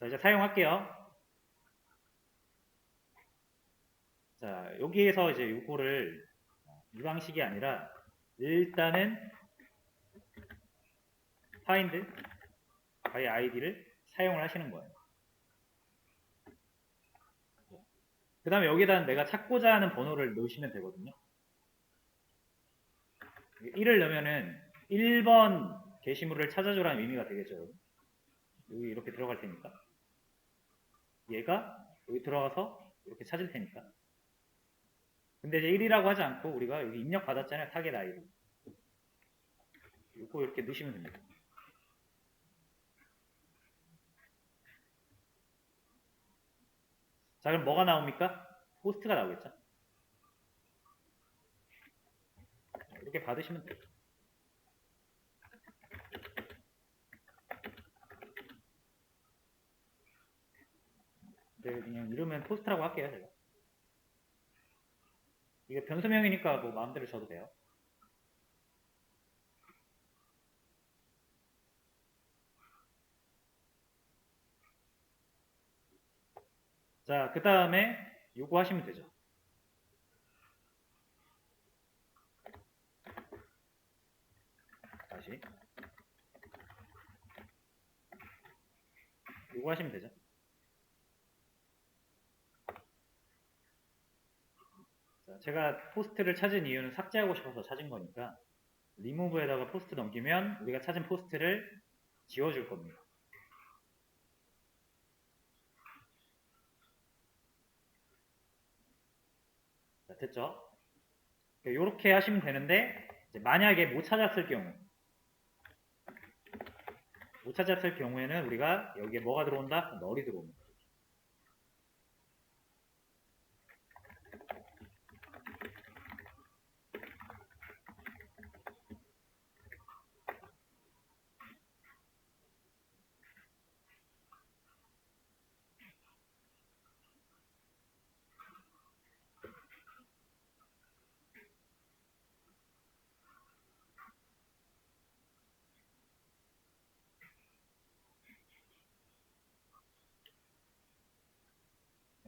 자, 이제 사용할게요. 자, 여기에서 이제 요거를 이 방식이 아니라 일단은 find by id를 사용을 하시는 거예요. 그 다음에 여기다 내가 찾고자 하는 번호를 넣으시면 되거든요. 1을 넣으면은 1번 게시물을 찾아줘라는 의미가 되겠죠. 여기 이렇게 들어갈 테니까. 얘가 여기 들어가서 이렇게 찾을 테니까. 근데 이제 1이라고 하지 않고 우리가 여기 입력 받았잖아요. 타겟 아이디. 이거 이렇게 넣으시면 됩니다. 자, 그럼 뭐가 나옵니까? 포스트가 나오겠죠? 이렇게 받으시면 돼요. 네, 그냥 이러면 포스트라고 할게요, 제가. 이게 변수명이니까 뭐 마음대로 줘도 돼요. 자, 그 다음에 요거 하시면 되죠. 다시. 요거 하시면 되죠. 제가 포스트를 찾은 이유는 삭제하고 싶어서 찾은 거니까 리무브에다가 포스트 넘기면 우리가 찾은 포스트를 지워줄 겁니다. 자, 됐죠? 이렇게 하시면 되는데 만약에 못 찾았을 경우 못 찾았을 경우에는 우리가 여기에 뭐가 들어온다? 널이 들어옵니다.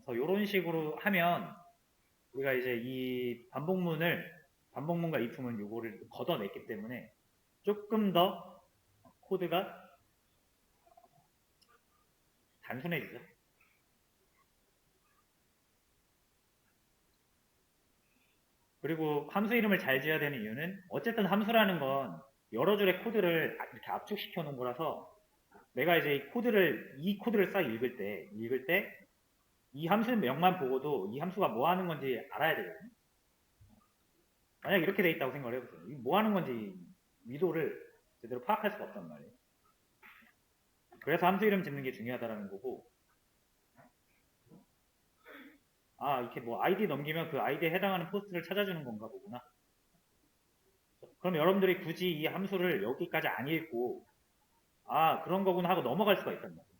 그래서 이런 식으로 하면 우리가 이제 이 반복문을 반복문과 이품은 요거를 걷어냈기 때문에 조금 더 코드가 단순해지죠. 그리고 함수 이름을 잘 지어야 되는 이유는 어쨌든 함수라는 건 여러 줄의 코드를 이렇게 압축시켜 놓은 거라서 내가 이제 이 코드를 이 코드를 싹 읽을 때 읽을 때 이 함수명만 보고도 이 함수가 뭐 하는 건지 알아야 되거든요. 만약 이렇게 돼 있다고 생각을 해보세요. 이게 뭐 하는 건지 위도를 제대로 파악할 수가 없단 말이에요. 그래서 함수 이름 짓는 게 중요하다라는 거고 아 이렇게 뭐 아이디 넘기면 그 아이디에 해당하는 포스트를 찾아주는 건가 보구나. 그럼 여러분들이 굳이 이 함수를 여기까지 안 읽고 아 그런 거구나 하고 넘어갈 수가 있단 말이에요.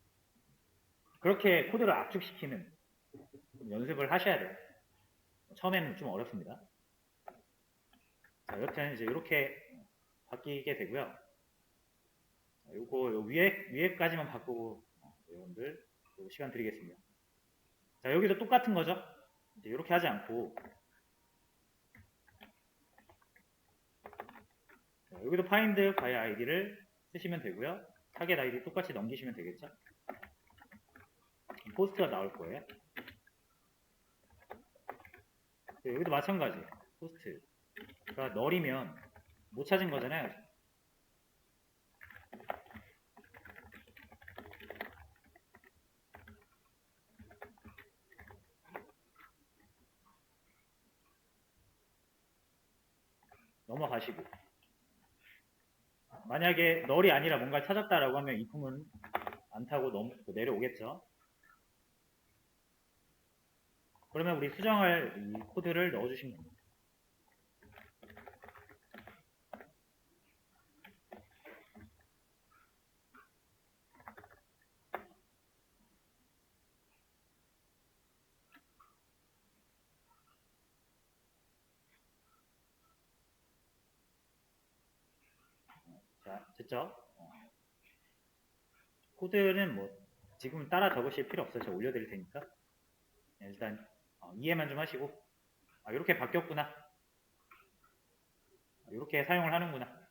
그렇게 코드를 압축시키는 좀 연습을 하셔야 돼요. 처음에는 좀 어렵습니다. 자, 여튼 이제 이렇게 바뀌게 되고요. 자, 요거 요 위에 위에까지만 바꾸고 어, 여러분들 요 시간 드리겠습니다. 자 여기도 똑같은 거죠. 이제 이렇게 하지 않고 자, 여기도 find by id를 쓰시면 되고요. 타겟 아이디 똑같이 넘기시면 되겠죠. 포스트가 나올 거예요. 네, 여기도 마찬가지. 포스트가 널이면 못 찾은 거잖아요. 넘어가시고 만약에 널이 아니라 뭔가 찾았다라고 하면 이 품은 안 타고 넘 내려오겠죠. 그러면 우리 수정할 이 코드를 넣어주시면 됩니다. 자, 됐죠? 어. 코드는 뭐 지금은 따라 적으실 필요 없어요. 제가 올려드릴 테니까. 네, 일단 어, 이해만 좀 하시고 아, 이렇게 바뀌었구나. 이렇게 사용을 하는구나.